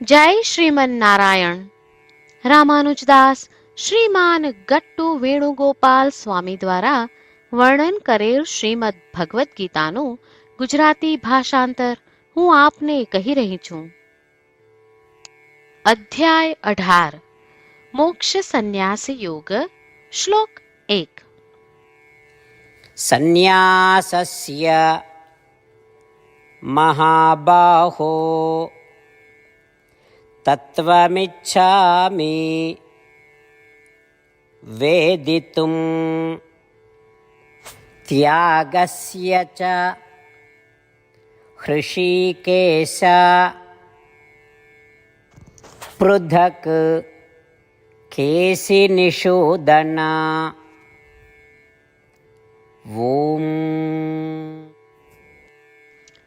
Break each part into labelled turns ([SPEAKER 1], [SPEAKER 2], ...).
[SPEAKER 1] જય શ્રીમન નારાયણ રામાનુજદાસ શ્રીમાન ગટ્ટુ વેણુગોપાલ સ્વામી દ્વારા વર્ણન કરેલ શ્રીમદ ભગવદ્ ગીતાનું ગુજરાતી ભાષાંતર હું આપને કહી રહી છું. અધ્યાય અઢાર. મોક્ષ સંન્યાસ યોગ, શ્લોક એક.
[SPEAKER 2] સંન્યાસસ્ય મહાબાહો तत्त्वमिच्छामि वेदितुं त्यागस्य च हृषीकेश पृथक् केशिनिषूदना ॐ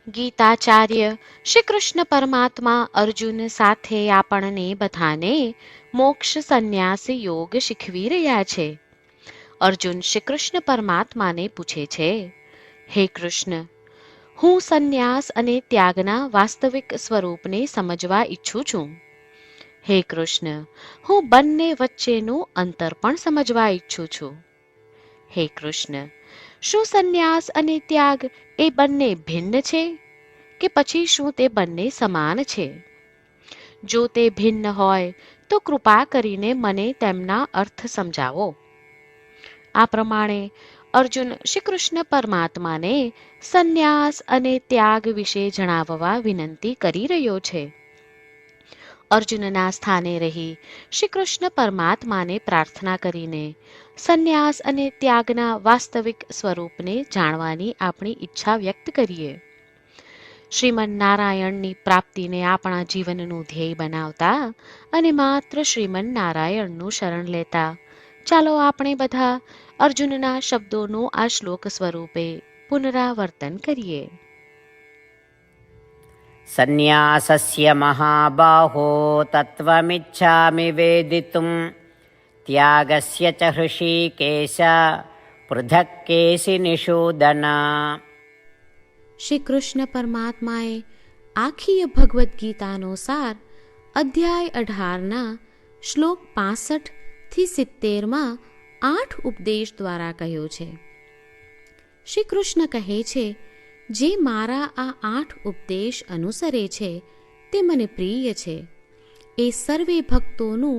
[SPEAKER 1] ગીતાચાર્ય શ્રી કૃષ્ણ પરમાત્મા અર્જુન સાથે આપણને બધાને મોક્ષ સંન્યાસ યોગ શીખવી રહ્યા છે. અર્જુન શ્રી કૃષ્ણ પરમાત્માને પૂછે છે, હે કૃષ્ણ, હું સંન્યાસ અને ત્યાગના વાસ્તવિક સ્વરૂપને સમજવા ઈચ્છું છું. હે કૃષ્ણ, હું બંને વચ્ચેનું અંતર પણ સમજવા ઈચ્છું છું. હે કૃષ્ણ શું સંન્યાસ અને ત્યાગ એ બંને ભિન્ન છે કે પછી શું તે બંને સમાન છે? જો તે ભિન્ન હોય, તો કૃપા કરીને મને તેમના અર્થ સમજાવો. આ પ્રમાણે અર્જુન શ્રી કૃષ્ણ પરમાત્માને સંન્યાસ અને ત્યાગ વિશે જણાવવા વિનંતી કરી રહ્યો છે. અર્જુનના સ્થાને રહી શ્રી કૃષ્ણ પરમાત્માને પ્રાર્થના કરીને સંન્યાસ અને ત્યાગના વાસ્તવિક સ્વરૂપને જાણવાની આપણી ઈચ્છા વ્યક્ત કરીએ. શ્રીમન નારાયણની પ્રાપ્તિને આપણા જીવનનું ધ્યેય બનાવતા અને માત્ર શ્રીમન નારાયણનું શરણ લેતા, ચાલો આપણે બધા અર્જુનના શબ્દોનું આ શ્લોક સ્વરૂપે પુનરાવર્તન કરીએ.
[SPEAKER 2] સંન્યાસસ્ય મહાબાહો તત્વમિચ્છામિ વેદિતું त्यागस्य च हृषीकेश पृथक् केशिनिषूदना
[SPEAKER 1] શ્રી કૃષ્ણ પરમાત્માએ આખી ભગવદ્ ગીતાનો સાર અધ્યાય અઢારના શ્લોક પાસઠ થી સિત્તેરમાં આઠ ઉપદેશ દ્વારા કહ્યો છે શ્રી કૃષ્ણ કહે છે જે મારા આ આઠ ઉપદેશ અનુસરે છે તે મને પ્રિય છે એ સર્વે ભક્તોનું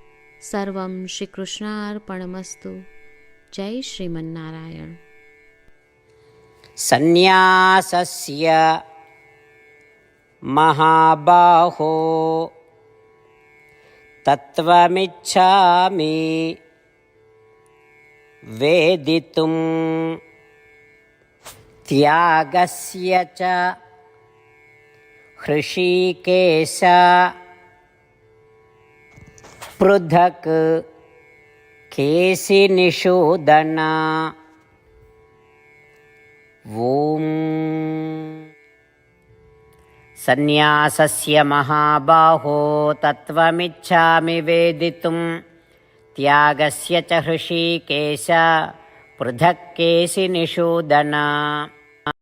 [SPEAKER 1] सर्वं श्रीकृष्णार्पणमस्तु। जय श्रीमन्नारायण।
[SPEAKER 2] सन्न्यासस्य महाबाहो तत्त्वमिच्छामि वेदितुं त्यागस्य च हृषीकेश पृथक् केशिनिषूदना ॐ सन्न्यासस्य महाबाहो तत्त्वमिच्छामि वेदितुं त्यागस्य च हृषीकेश पृथक् केशिनिषूदना